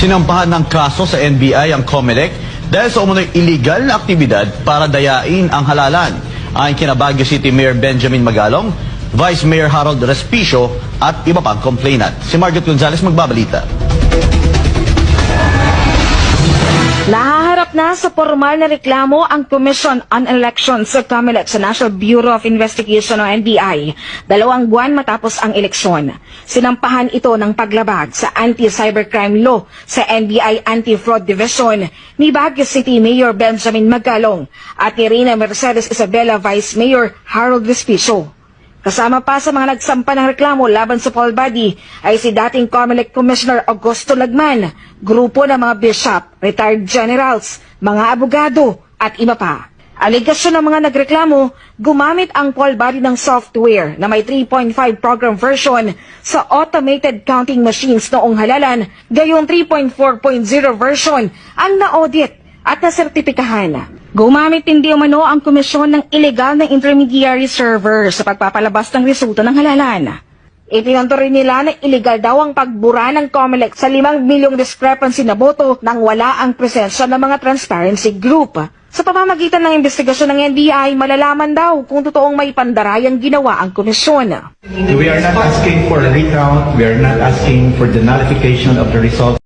Sinampahan ng kaso sa NBI ang COMELEC dahil sa umunoy illegal na aktibidad para dayain ang halalan. Ayon kina City Mayor Benjamin Magalong, Vice Mayor Harold Respicio at iba pang complainant. Si Margaret Gonzalez magbabalita. Nahaharap na sa formal na reklamo ang Commission on Elections sa COMELEC sa National Bureau of Investigation o NBI dalawang buwan matapos ang eleksyon. Sinampahan ito ng paglabag sa Anti-Cybercrime Law sa NBI Anti-Fraud Division ni Baguio City Mayor Benjamin Magalong at ni Rina Mercedes Isabela Vice Mayor Harold Respicio. Kasama pa sa mga nagsampa ng reklamo laban sa Paul Body ay si dating COMELEC Commissioner Augusto Lagman, grupo ng mga bishop, retired generals, mga abogado at iba pa. Aligasyon ng mga nagreklamo, gumamit ang Paul Body ng software na may 3.5 program version sa automated counting machines noong halalan, gayong 3.4.0 version ang na-audit at nasertipikahan. Gumamit din di umano ang komisyon ng illegal na intermediary server sa pagpapalabas ng resulta ng halalan. Ipinanto rin nila na illegal daw ang pagbura ng COMELEC sa 5 milyong discrepancy na boto nang wala ang presensya ng mga transparency group. Sa pamamagitan ng investigasyon ng NBI, malalaman daw kung totoong may pandarayang ginawa ang komisyon. We are not asking for a recount. We are not asking for the nullification of the results.